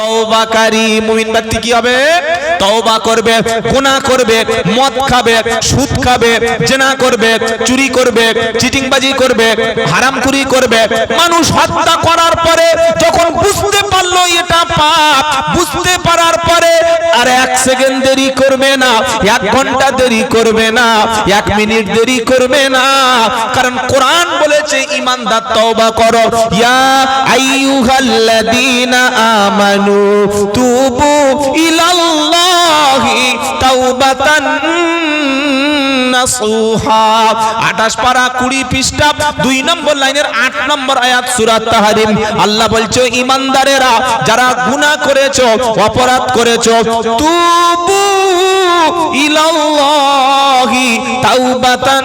তওবাকারী মুমিন ব্যক্তি কি হবে? তওবা করবে, গুনাহ করবে, মদ খাবে, সুদ খাবে, জেনা করবে, চুরি করবে, চিটিংবাজি করবে, হারামখুরি করবে। মানুষ হত্যা করার পরে যখন বুঝতে পারল এটা পাপ, বুঝতে পারার পরে আর এক সেকেন্ড দেরি করবে না, এক ঘণ্টা দেরি করবে না, এক মিনিট দেরি করবে না। কারণ কোরআন বলেছে, ইমানদার তওবা করো। ইয়া আইয়ুহাল্লাযীনা আমানু তুবু ইলাল্লাহি তাওবাতান নাসুহা। 28 পারা 20 পৃষ্ঠা, দুই নম্বর লাইনের আট নম্বর আয়াত সুরাত তাহারিম। আল্লাহ বলছো, ইমানদারেরা, যারা গুনাহ করেছ, অপরাধ করেছ, তুবু ইলাল্লাহি তাওবাতান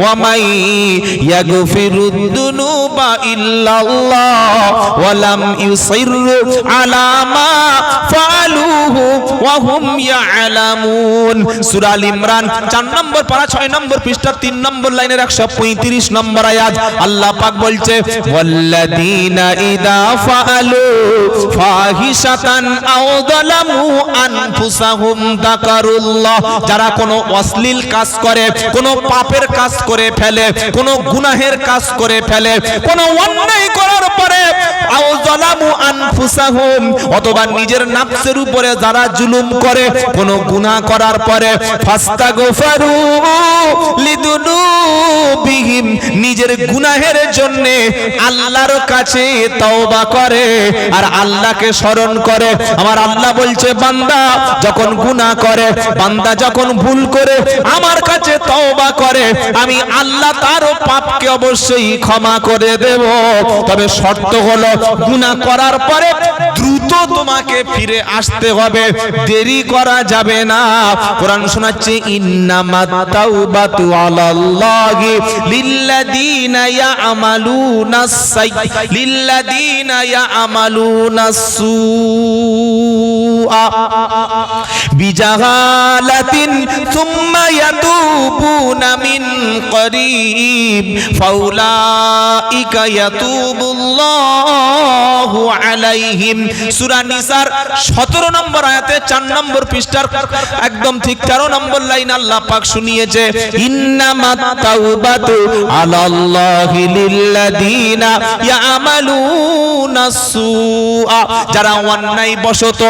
ওয়া মাই ইয়াগফিরুদ দুনুবা ইল্লাল্লাহ ওয়া লাম ইউসিরু আলা মা ফাআলুহু ওয়া হুম ইয়ালামুন। সূরা আল ইমরান 4 নম্বর পারা 6 নম্বর পৃষ্ঠা 3 নম্বর লাইনের 135 নম্বর আয়াত। আল্লাহ পাক বলছে, ওয়াল্লাযীনা ইদা ফাআলু ফাহিশাতান আও যালামু আনফুসাহুম যাকারুল্লাহ যারা কোনো অশ্লীল কাজ করে, কোনো পাপের কাজ করে ফেলে, কোনো গুনাহের কাজ করে ফেলে কোনো অন্যায় করার পরে, আও যালামু আনফুসাহুম, অথবা নিজের নাফসের উপরে যারা জুলুম করে, কোনো গুনাহ করার পরে, ফাস্তাগফারু লিদুনুবিহিম নিজের গুনাহের জন্য আল্লাহর কাছে তওবা করে আর আল্লাহকে স্মরণ করে। আমার আল্লাহ বলছে, বান্দা যখন গুনাহ করে, বান্দা যখন ভুল করে, আমার কাছে তওবা করে, আমি আল্লাহ তারও পাপকে অবশ্যই ক্ষমা করে দেব। তবে শর্ত হলো, গুনাহ করার পরে দ্রুত তোমাকে ফিরে আসতে হবে, দেরি করা যাবে না। কোরআন শোনাচ্ছে, ইন্নামাত তাওবাতু আলাল্লাহি লিল্লাযীনা ইয়ামালুনা সাই লিল্লাযীনা ইয়ামালুনা সুআ বিজাহালাতিন সুম্মা ইয়াতুবুনা মিন করিব ফাউলাইকা ইয়াতুবুল্লাহু আলাইহিম সূরা নিসার 17 নম্বর আয়াতে 4 নম্বর পৃষ্ঠার একদম ঠিক 13 নম্বর লাইন আল্লাহ পাক শুনিয়েছে, ইন্নামাত তাওবাতু على الله للذين يعملون. সুআ যারা অন্যায় বশত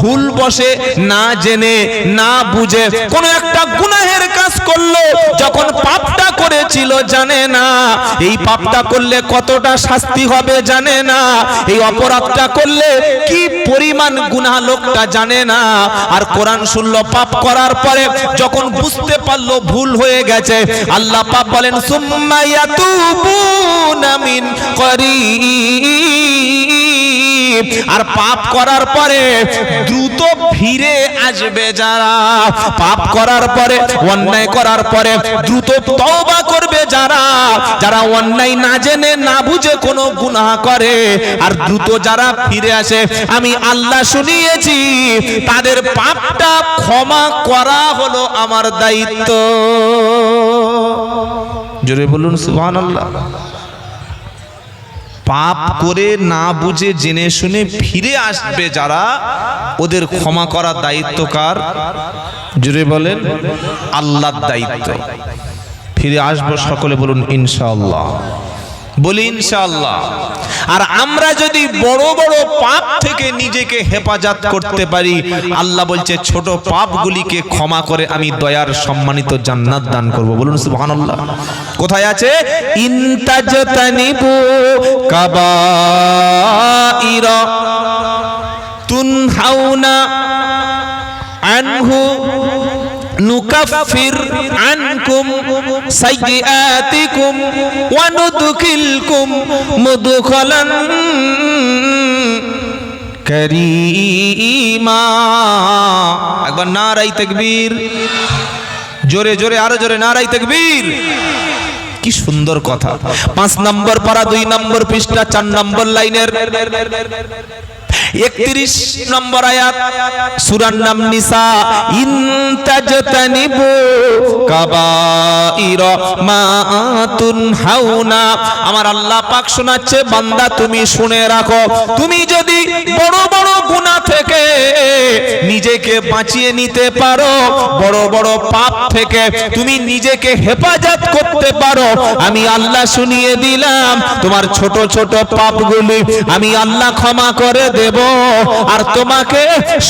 ভুল বসে না জেনে, না বুঝে, কোন একটা গুনাহের কাজ করল, যখন পাপটা করেছিল জানে না। এই পাপটা করলে কতটা শাস্তি হবে জানে না। এই অপরাধটা করলে কি পরিমাণ গুনাহ লোকটা জানে না। আর কোরআন শুনলো পাপ করার পরে যখন বুঝতে পারল ভুল হয়ে গেছে, আল্লাহ পাপ বলেন, সুম্মা ইয়াতুবুনা মিন করিব আর পাপ করার পরে দ্রুত ফিরে আসবে যারা। পাপ করার পরে, অন্যায় করার পরে দ্রুত তওবা করবে যারা। যারা অন্যায় না জেনে, না বুঝে কোনো গুনাহ করে, আর দ্রুত যারা ফিরে আসে, আমি আল্লাহ শুনিয়েছি, তাদের পাপটা ক্ষমা করা হলো আমার দায়িত্ব। জোরে বলুন, সুবহানাল্লাহ। পাপ করে না বুঝে জেনে শুনে ফিরে আসবে যারা, ওদের ক্ষমা করার দায়িত্ব কার? জুড়ে বলেন, আল্লাহর দায়িত্ব। ফিরে আসব সকলে বলুন, ইনশাআল্লাহ। বলি ইনশাআল্লাহ। আর আমরা যদি বড় বড় পাপ থেকে নিজেকে হেফাজত করতে পারি, আল্লাহ বলছে ছোট পাপগুলিকে ক্ষমা করে আমি দয়ার সম্মানিত জান্নাত দান করব। বলুন সুবহানাল্লাহ। কোথায় আছে? ইনতাজতানিবু কাবাইরা তুনহাউনা আনহু আনকুম সাইয়্যাতিকুম ওয়া নুদখিলকুম মুদখালান করিমা। একবার নারাই তাকবীর। জোরে জোরে, আরও জোরে, নারাই তাকবীর। কি সুন্দর কথা। পাঁচ নম্বর পারা দুই নম্বর পৃষ্ঠা, চার নম্বর লাইনের। একত্রিশ নম্বর আয়াত, সুরার নাম নিসা ইনতাজতানিবু কাবাইর মা তুনহাউনা আমার আল্লাহ পাক শোনাচ্ছে, বান্দা তুমি শুনে রাখো। তুমি যদি বড় বড় থেকে নিজেকে বাঁচিয়ে নিতে পারো। বড় বড় পাপ থেকে তুমি নিজেকে হেফাজত করতে পারো। আমি আল্লাহ শুনিয়ে দিলাম, তোমার ছোট ছোট পাপগুলি আমি আল্লাহ ক্ষমা করে দেব। আর তোমাকে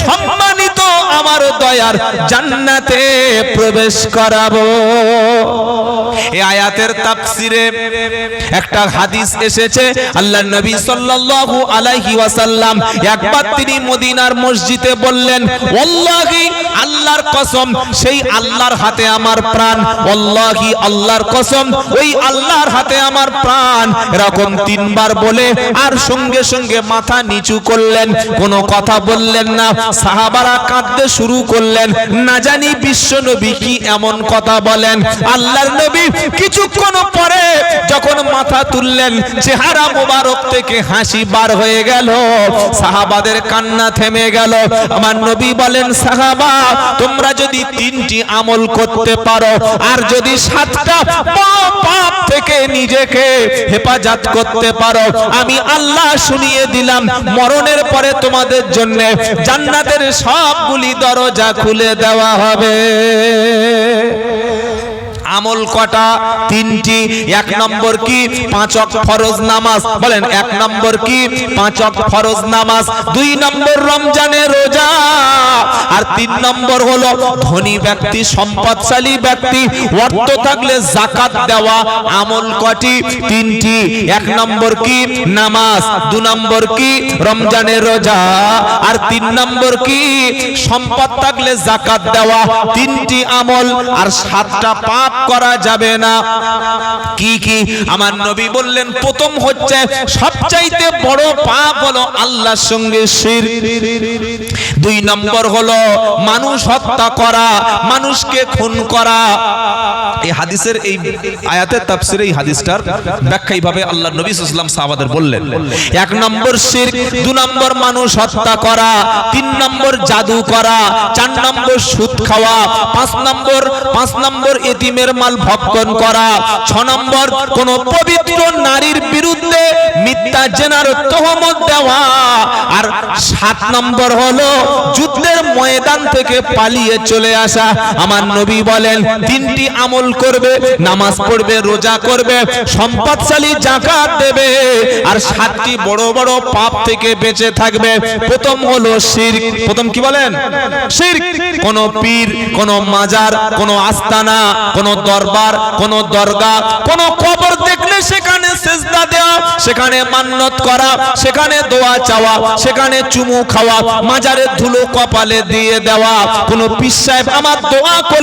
সম্মানিত আমার দয়ার জান্নাতে প্রবেশ করাবো। এই আয়াতের তাফসিরে একটা হাদিস এসেছে আল্লাহ নবী সাল্লাল্লাহু আলাইহি ওয়াসাল্লাম, একবার তিনি মদিনার মসজিদে বললেন, ওয়াল্লাহি, আল্লাহর কসম, সেই আল্লাহর হাতে আমার প্রাণ। ওয়াল্লাহি, আল্লাহর কসম, ওই আল্লাহর হাতে আমার প্রাণ। এরকম তিনবার বলে আর সঙ্গে সঙ্গে মাথা নিচু করলেন। কোনো কথা বললেন না। সাহাবারা কাঁদতে শুরু করলেন। না জানি বিশ্ব নবী কি এমন কথা বলেন। আল্লাহর নবী কিছুক্ষণ পরে যখন মাথা তুললেন, চেহারা মোবারক থেকে হাসি বার হয়ে গেল। সাহাবাদের কান্না থেমে গেল। আমার নবী বলেন, সাহাবা, তোমরা যদি তিনটি আমল করতে পারো, আর যদি সাতটা পাপ থেকে নিজেকে হেফাজত করতে পারো, আমি আল্লাহ শুনিয়ে দিলাম, মরণের পরে তোমাদের জন্য জান্নাতের সবগুলি দরজা খুলে দেওয়া হবে। আমল কটা? তিনটি। এক নম্বর কি? পাঁচ অক্ট ফরজ নামাজ। বলেন, এক নম্বর কি? পাঁচ অক্ট ফরজ নামাজ। দুই নম্বর রমজানের রোজা। আর তিন নম্বর হলো ধনী ব্যক্তি, সম্পদশালী ব্যক্তি, অর্থ থাকলে জাকাত দেওয়া, আমল কটি? তিনটি। এক নম্বর কি? নামাজ। দু নম্বর কি? রমজানের রোজা। আর তিন নম্বর কি? সম্পদ থাকলে জাকাত দেওয়া। তিনটি আমল। আর সাতটা পাপ করা যাবে না। কি কি? আমার নবী বললেন, প্রথম হচ্ছে সবচাইতে বড় পাপ হলো আল্লাহর সঙ্গে শির। দুই নম্বর হলো মানুষ হত্যা করা, মানুষকে খুন করা। এই হাদিসের এই আয়াতের তাফসিরে এই হাদিসটার ব্যাখ্যা এইভাবে আল্লাহ নবী সাল্লাল্লাহু সাহাবাদের বললেন, এক নম্বর শিরক, দু নম্বর মানুষ হত্যা করা, তিন নম্বর জাদু করা, চার নম্বর সুদ খাওয়া, পাঁচ নম্বর পাঁচ নম্বর এতিমের মাল ভক্ষণ করা, ছ নম্বর কোন পবিত্র নারীর বিরুদ্ধে মিথ্যা জেনার তহমত দেওয়া, আর সাত নম্বর হলো যুদ্ধের ময়দান থেকে পালিয়ে চলে আসা। আমার নবী বলেন, তিনটি আমল করবে, নামাজ পড়বে, রোজা করবে, সম্পদশালী জাকাত দেবে, আর সাতটি বড় বড় পাপ থেকে বেঁচে থাকবে। প্রথম হলো শিরক। প্রথম কি বলেন? শিরক। কোন পীর, কোন মাজার, কোন আস্তানা, কোন দরবার, কোন দরগা, কোন কবর দেখলে সেখানে সেজদা দেওয়া, সেখানে মান্নত করা, সেখানে দোয়া চাওয়া, সেখানে চুমু খাওয়া মাজারের ধুলো কপালে দিয়ে দেওয়া। কোন সাহেব আমার দোয়া